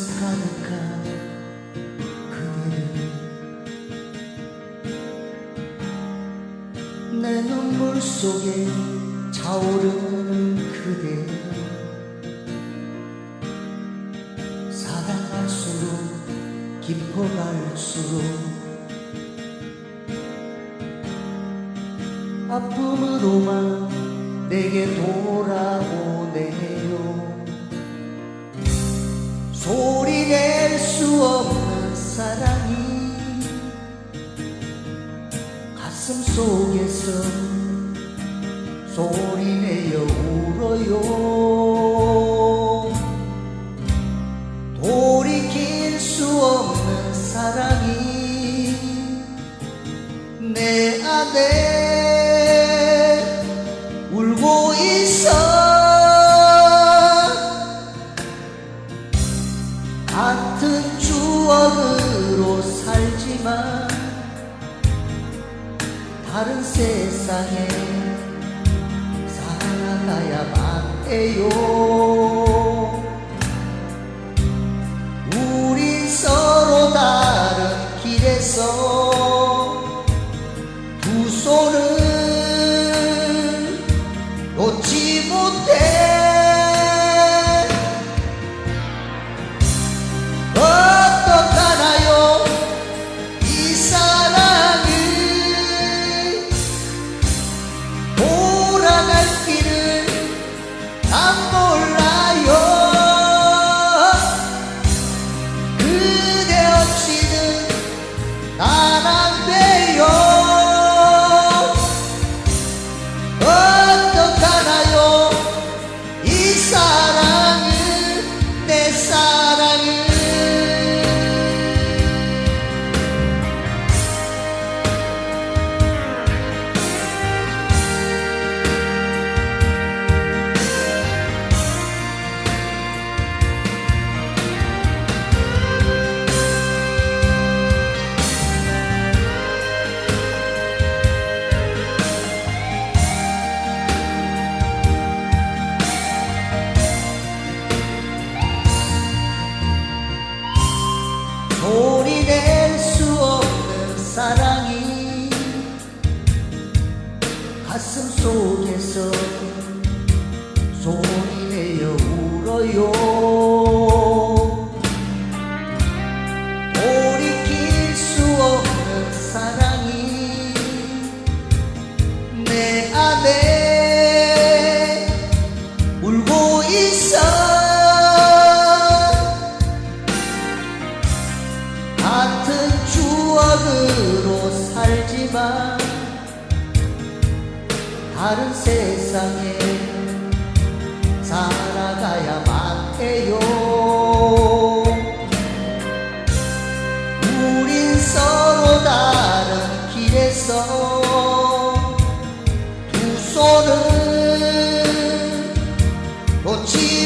가득한 그대. 내 눈물 속에 차오르는 그대. 사랑할수록 깊어갈수록 아픔으로만 내게 돌아오네요. 없는 사랑이 가슴 속에서 소리내어 울어요. 돌이킬 수 없는 사랑이 내 안에 같은 추억으로 살지만 다른 세상에 살아가야만 해요 I'm 다른 세상에 살아가야만 해요. 우린 서로 다른 길에서 두 손을 놓지